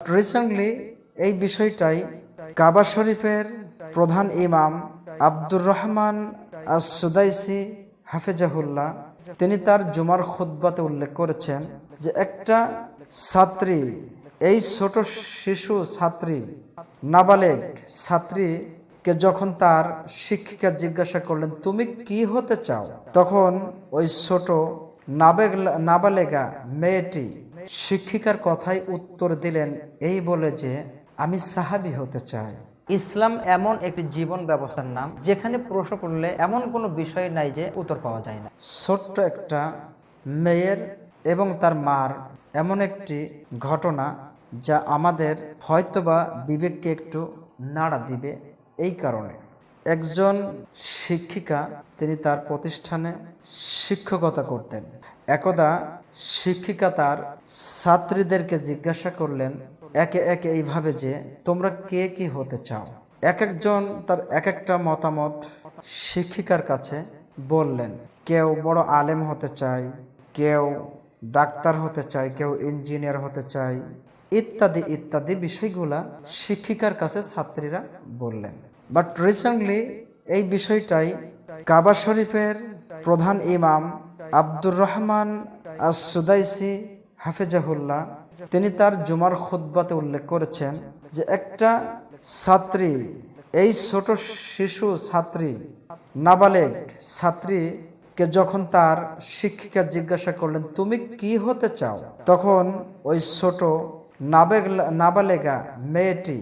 Recently এই বিষয়টাই কাবা শরীফের প্রধান ইমাম আব্দুর রহমান সুদাইসি হাফেজাহুল্লাহ, তিনি তার জুমার খুদ্বাতে উল্লেখ করেছেন যে একটা ছাত্রী, এই ছোট শিশু ছাত্রী, নাবালেগ ছাত্রীকে যখন তার শিক্ষিকা জিজ্ঞাসা করলেন, তুমি কি হতে চাও? তখন ওই ছোট নাবেগ নাবালেগা মেয়েটি শিক্ষিকার কথাই উত্তর দিলেন, এই বলে যে, আমি সাহাবি হতে চাই। ইসলাম এমন একটি জীবন ব্যবস্থার নাম, যেখানে প্রশ্ন করলে এমন কোনো বিষয় নাই যে উত্তর পাওয়া যায় না। ছোট্ট একটা মেয়ের এবং তার মার এমন একটি ঘটনা, যা আমাদের হয়তোবা বিবেককে একটু নাড়া দিবে, এই কারণে। একজন শিক্ষিকা, তিনি তার প্রতিষ্ঠানে শিক্ষকতা করতেন। একদা শিক্ষিকা তার ছাত্রীদেরকে জিজ্ঞাসা করলেন, একে একে এইভাবে যে, তোমরা কে কি হতে চাও? এক একজন তার এক একটা মতামত শিক্ষিকার কাছে বললেন, কেউ বড় আলেম হতে চায়, কেউ ডাক্তার হতে চায়, কেউ ইঞ্জিনিয়ার হতে চায় ইত্যাদি ইত্যাদি বিষয়গুলা শিক্ষিকার কাছে ছাত্রীরা বললেন। বাট রিসেন্টলি এই বিষয়টাই কাবা শরীফের প্রধান ইমাম আব্দুর রহমান আস সুদাইসি হাফেজাহুল্লাহ, তিনি তার জুমার খুদ্বাতে উল্লেখ করেছেন যে একটা ছাত্রী, এই ছোট শিশু ছাত্রী, নাবালেগ ছাত্রীকে যখন তার শিক্ষিকা জিজ্ঞাসা করলেন, তুমি কি হতে চাও? তখন ওই ছোট নাবালেগা মেয়েটি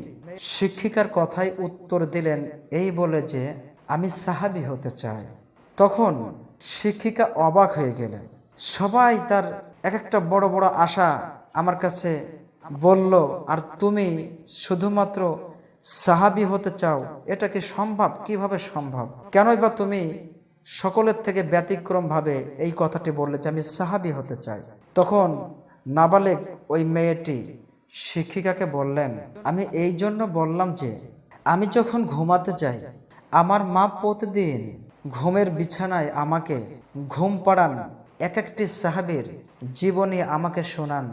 শিক্ষিকার কথাই উত্তর দিলেন, এই বলে যে আমি সাহাবি হতে চাই। তখন শিক্ষিকা অবাক হয়ে গেলেন। সবাই তার এক একটা বড় বড় আশা আমার কাছে বলল, আর তুমি শুধুমাত্র সাহাবি হতে চাও? এটা কি সম্ভব? কীভাবে সম্ভব? কেনই বা তুমি সকলের থেকে ব্যতিক্রমভাবে এই কথাটি বললে যে আমি সাহাবি হতে চাই? তখন নাবালেক ওই মেয়েটি শিক্ষিকাকে বললেন, আমি এই জন্য বললাম যে, আমি যখন ঘুমাতে যাই, আমার মা প্রতিদিন ঘুমের বিছানায় আমাকে ঘুম পাড়ান। এক একটি সাহাবির জীবনী আমাকে শোনান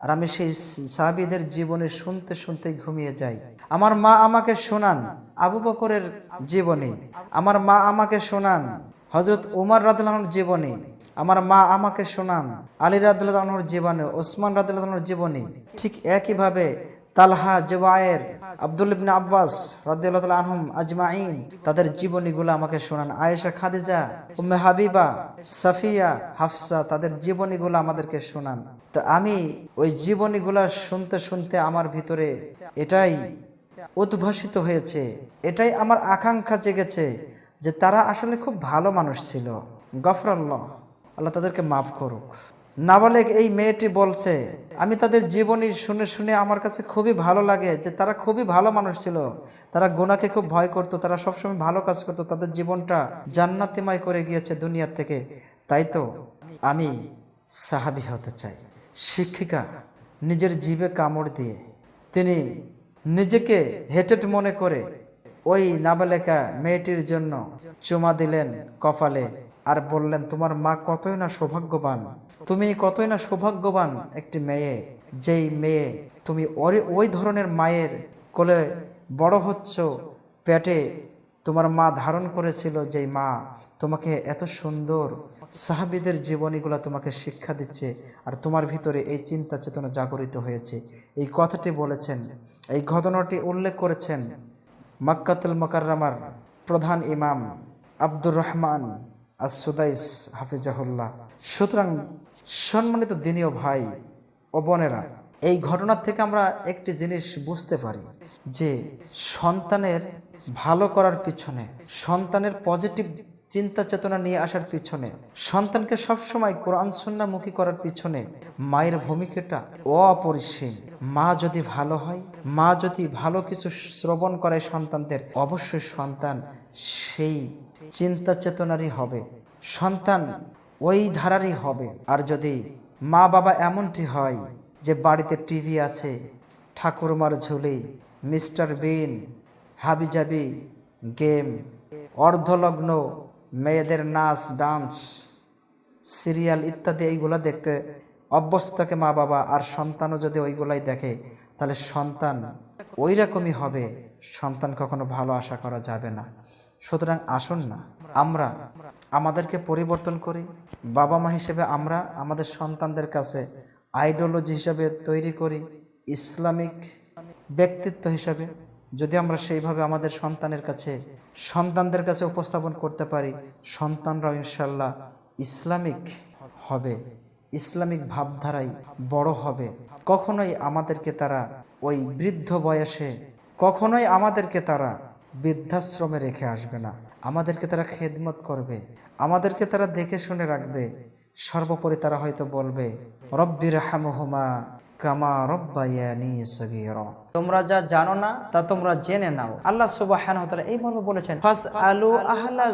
আর আমি সেই সাহাবিদের জীবনী শুনতে শুনতে ঘুমিয়ে যাই। আমার মা আমাকে শোনান আবু বকরের জীবনী। আমার মা আমাকে শোনান হজরত উমার রাদুল্লাহর জীবনী, আমার মা আমাকে শোনান, আলী রাদুল্লাহর জীবনী, ওসমান রাদুল্লাহর জীবনী, ঠিক একইভাবে তালহা, জবায়ের, আব্দুল ইবনে আব্বাস রাদিয়াল্লাহু তাআলা আনহুম আজমাইন তাদের জীবনীগুলো আমাকে শোনান। আয়েশা, খাদিজা, উম্মে হাবিবা, সাফিয়া, হাফসা, তাদের জীবনীগুলো আমাদেরকে শোনান। তো আমি ওই জীবনীগুলো শুনতে শুনতে আমার ভিতরে এটাই উদ্ভাসিত হয়েছে, এটাই আমার আকাঙ্ক্ষা জেগেছে যে তারা আসলে খুব ভালো মানুষ ছিল। গফরাল্লাহ, আল্লাহ তাদেরকে মাফ করুক। নাবালেক এই মেয়েটি বলছে, আমি তাদের জীবনী শুনে শুনে আমার কাছে খুবই ভালো লাগে যে তারা খুবই ভালো মানুষ ছিল। তারা গোনাকে খুব ভয় করতো, তারা সবসময় ভালো কাজ করতো, তাদের জীবনটা জান্নাতিময় করে গিয়েছে দুনিয়ার থেকে। তাই তো আমি সাহাবি হতে চাই। শিক্ষিকা নিজের জীবে কামড় দিয়ে তিনি নিজেকে হেটেট মনে করে ওই নাবালেকা মেয়েটির জন্য চুমা দিলেন কপালে আর বললেন, তোমার মা কতই না সৌভাগ্যবান। তুমি কতই না সৌভাগ্যবান একটি মেয়ে, যেই মেয়ে তুমি ওই ধরনের মায়ের কোলে বড় হচ্ছ, পেটে তোমার মা ধারণ করেছিল, যেই মা তোমাকে এত সুন্দর সাহাবিদের জীবনীগুলো তোমাকে শিক্ষা দিচ্ছে আর তোমার ভিতরে এই চিন্তা চেতনা জাগরিত হয়েছে। এই কথাটি বলেছেন, এই ঘটনাটি উল্লেখ করেছেন মাক্কাতুল মকাররামার প্রধান ইমাম আব্দুর রহমান আসুদাইস হাফিজাহুল্লাহ। সুতরাং সম্মানিত দিনীয় ভাই ও বোনেরা, এই ঘটনা থেকে আমরা একটি জিনিস বুঝতে পারি যে সন্তানের ভালো করার পিছনে সন্তানের পজিটিভ চিন্তা চেতনা নিয়ে আসার পিছনে, সন্তানকে সবসময় কোরআন মুখী করার পিছনে মায়ের ভূমিকাটা অপরিসীম। মা যদি ভালো হয়, মা যদি ভালো কিছু শ্রবণ করে সন্তানদের, অবশ্যই সন্তান সেই চিন্তা চেতনারই হবে। সন্তান ওই ধারারই হবে। আর যদি মা বাবা এমনটি হয় যে বাড়িতে টিভি আছে, ঠাকুরমার ঝুলি, মিস্টার বিন, হাবিজাবি, গেম, অর্ধলগ্ন মেয়েদের নাচ, ডান্স, সিরিয়াল ইত্যাদি এইগুলো দেখতে অভ্যস্ত থাকে মা বাবা আর সন্তানও যদি ওইগুলাই দেখে, তাহলে সন্তান ওই রকমই হবে। সন্তান কখনো ভালো আশা করা যাবে না। সুতরাং আসুন না, আমরা আমাদেরকে পরিবর্তন করি। বাবা মা হিসেবে আমরা আমাদের সন্তানদের কাছে আইডিওলজি হিসাবে তৈরি করি, ইসলামিক ব্যক্তিত্ব হিসাবে। যদি আমরা সেইভাবে আমাদের সন্তানের কাছে, সন্তানদের কাছে উপস্থাপন করতে পারি, সন্তানরাও ইনশাল্লাহ ইসলামিক হবে, ইসলামিক ভাবধারাই বড় হবে। কখনোই আমাদেরকে তারা ওই বৃদ্ধ বয়সে, কখনোই আমাদেরকে তারা বৃদ্ধাশ্রমে রেখে আসবে না। আমাদেরকে তারা খেদমত করবে, আমাদেরকে তারা দেখে শুনে রাখবে। সর্বোপরি তারা হয়তো বলবে রব্বির হামহুমা কামা রব্বায়ানি সগীরা। তোমরা যা জানো না তা তোমরা জেনে নাও। আল্লাহ সুবাহ এইভাবে বলেছেন ফাস আলু আহলা